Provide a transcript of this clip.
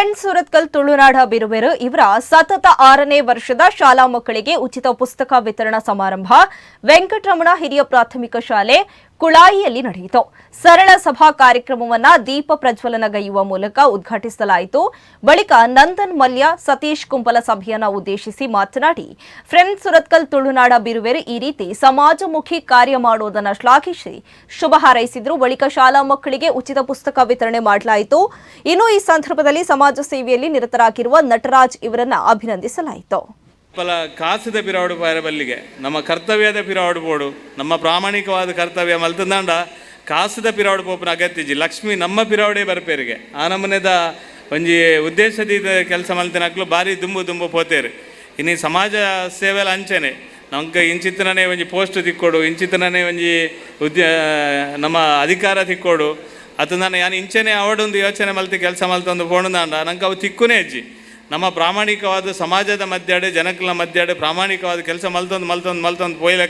Friends Surathkal ತುಳುನಾಡ ಬಿರುಬೇರು ಇವರ ಸತತ ಆರನೇ ವರ್ಷದ ಶಾಲಾ ಮಕ್ಕಳಿಗೆ ಉಚಿತ ಪುಸ್ತಕ ವಿತರಣಾ ಸಮಾರಂಭ. ವೆಂಕಟರಮಣ ಹಿರಿಯ ಪ್ರಾಥಮಿಕ ಶಾಲೆ. ಕುಳಾಯಿಯಲ್ಲಿ ನಡೆಯಿತು. ಸರಳ ಸಭಾ ಕಾರ್ಯಕ್ರಮವನ್ನ ದೀಪ ಪ್ರಜ್ವಲನಗೈಯುವ ಮೂಲಕ ಉದ್ಘಾಟಿಸಲಾಯಿತು. ಬಳಿಕ ನಂದನ್ ಮಲ್ಯ, ಸತೀಶ್ ಕುಂಬಲ ಸಭೆಯನ್ನ ಉದ್ದೇಶಿಸಿ ಮಾತನಾಡಿ, ಫ್ರೆಂಡ್ ಸುರತ್ಕಲ್, ತುಳುನಾಡ ಬಿರುವೆರು ಈ ರೀತಿ ಸಮಾಜಮುಖಿ ಕಾರ್ಯ ಮಾಡುವುದನ್ನು ಶ್ಲಾಘಿಸಿ ಶುಭ ಹಾರೈಸಿದ್ರು. ಬಳಿಕ ಶಾಲಾ ಮಕ್ಕಳಿಗೆ ಉಚಿತ ಪುಸ್ತಕ ವಿತರಣೆ ಮಾಡಲಾಯಿತು. ಇನ್ನು ಈ ಸಂದರ್ಭದಲ್ಲಿ ಸಮಾಜ ಸೇವೆಯಲ್ಲಿ ನಿರತರಾಗಿರುವ ನಟರಾಜ್ ಇವರನ್ನ ಅಭಿನಂದಿಸಲಾಯಿತು. ಪಲ ಕಾಸಿದ ಪಿರಾವಡು ಪಾರ ಬಲ್ಲಿಗೆ, ನಮ್ಮ ಕರ್ತವ್ಯದ ಪಿರಾವಡು ಬೋಡು ನಮ್ಮ ಪ್ರಾಮಾಣಿಕವಾದ ಕರ್ತವ್ಯ ಮಲ್ತಂದಾಂಡ, ಕಾಸದ ಪಿರಾವಡು ಪೋಪನ ಅಗತ್ಯಜಿ. ಲಕ್ಷ್ಮಿ ನಮ್ಮ ಪಿರಾವಡೆ ಬರಪೇರಿಗೆ. ಆ ನಮನೆದ ಒಂಜಿ ಉದ್ದೇಶದ ಕೆಲಸ ಮಲ್ತಿನಕ್ಲು ಭಾರಿ ದುಂಬು ದುಂಬು ಪೋತೇರು. ಇನ್ನು ಸಮಾಜ ಸೇವೆಲ ಅಂಚೆನೆ. ನಮ್ಗೆ ಇಂಚಿತ್ತನೇ ಒಂಜಿ ಪೋಸ್ಟ್ ತಿಕ್ಕೊಡು ಇಂಚಿತ್ತನೇ ಒಂಜಿ ಉದ್ಯ, ನಮ್ಮ ಅಧಿಕಾರ ತಿಕ್ಕೊಡು. ಅದು ನಾನು ಯಾನು ಇಂಚನೆ ಅವಡೊಂದು ಯೋಚನೆ ಮಲ್ತಿ ಕೆಲಸ ಮಲ್ತೊಂದು ಪೋಣದಾಂಡ. ನಂಗೆ ಅವು ತಿಕ್ಕುನೇ ಅಜ್ಜಿ. ನಮ್ಮ ಪ್ರಾಮಾಣಿಕವಾದ ಸಮಾಜದ ಮಧ್ಯಾಡೆ ಜನಗಳ ಮಧ್ಯಾಡೆ ಪ್ರಾಮಾಣಿಕವಾದ ಕೆಲಸ ಮಲ್ತೊಂದು ಮಲ್ತೊಂದು ಮಲ್ತೊಂದು ಪೋಯ್ಲಕ್ಕೆ